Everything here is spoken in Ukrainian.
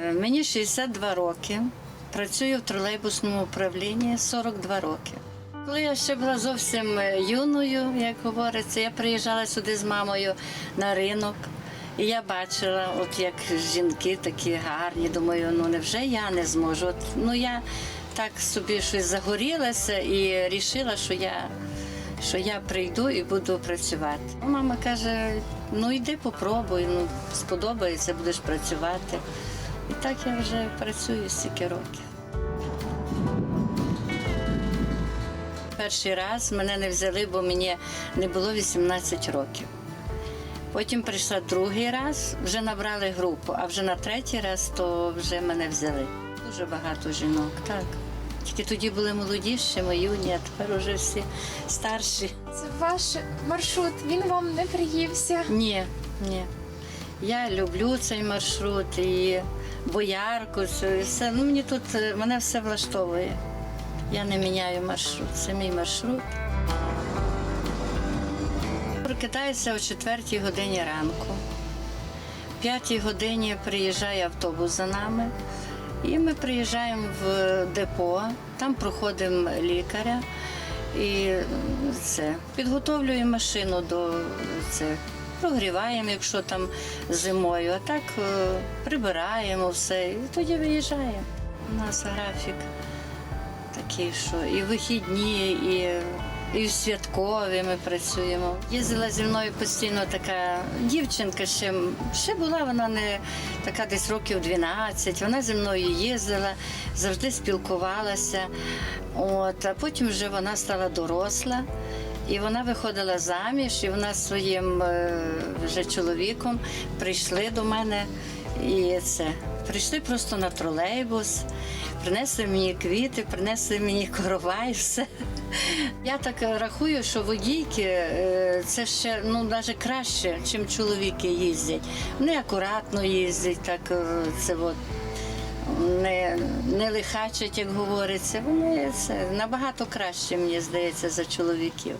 Е, Мені 62 роки. Працюю в тролейбусному управлінні 42 роки. Коли я ще була зовсім е, юною, як говориться, я приїжджала сюди з мамою на ринок. І я бачила, от як жінки такі гарні. Думаю, ну невже я не зможу? От, ну я так собі щось загорілася і вирішила, що я, що я прийду і буду працювати. Мама каже: ну йди попробуй, ну сподобається, будеш працювати. І так я вже працюю стільки років. Перший раз мене не взяли, бо мені не було 18 років. Потім прийшла другий раз, вже набрали групу, а вже на третій раз то вже мене взяли. Дуже багато жінок, так. Тільки тоді були молоді, ще ми юні, а тепер вже всі старші. Це ваш маршрут, він вам не приївся. Ні, ні. Я люблю цей маршрут і боярку, і все. Ну, мені тут е, мене все влаштовує. Я не міняю маршрут. Це мій маршрут. Прокидаюся о 4 годині ранку. В 5 годині приїжджає автобус за нами. І ми приїжджаємо в депо, там проходимо лікаря і це підготовлюємо машину до це. Прогріваємо, якщо там зимою, а так е, прибираємо все і тоді виїжджаємо. У нас графік такий, що і вихідні, і, і святкові ми працюємо. Їздила зі мною постійно така дівчинка, ще, ще була вона не така десь років 12. Вона зі мною їздила, завжди спілкувалася. От, а потім вже вона стала доросла. І вона виходила заміж, і вона зі своїм е, вже чоловіком прийшли до мене і це. Прийшли просто на тролейбус, принесли мені квіти, принесли мені корова і все. Я так рахую, що водійки е, це ще ну навіть краще, ніж чоловіки їздять. Вони акуратно їздять, так е, це от не, не лихачать, як говориться. Вони це набагато краще, мені здається, за чоловіків.